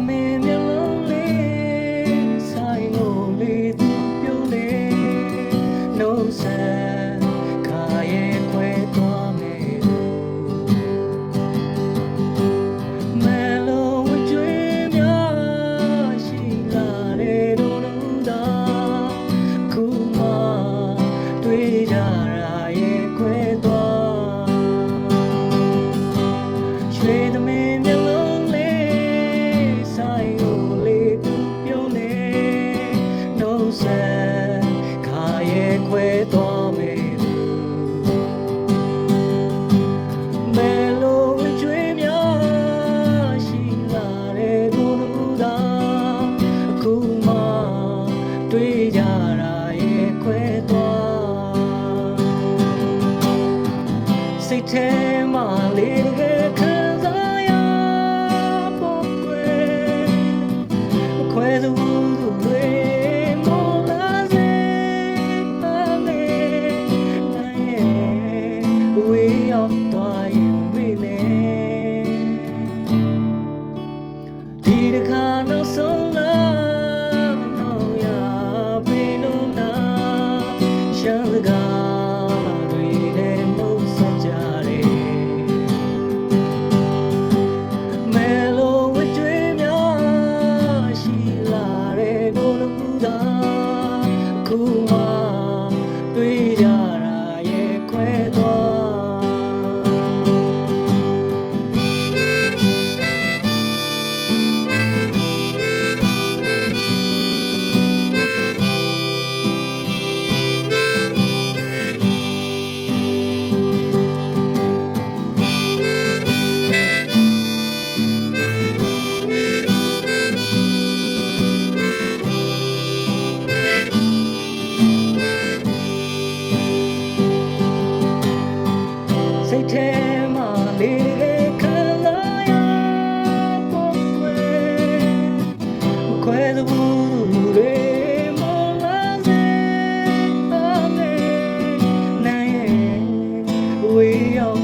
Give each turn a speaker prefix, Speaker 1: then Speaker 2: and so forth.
Speaker 1: the minute. စိတ်ထဲမှာလေးတကယ်ခံစားရဖို့ပဲအခွဲသူသူတွေမောလာစေပါလေနိုင်ရဲ့ဝေးရောက်သွားရင် စိတ်ထဲမှာလေးလေးခံလာရပေါ့ကွယ်မခွဲသဘူးတွေမလာစေအမေနိုင်ဝေးရောက်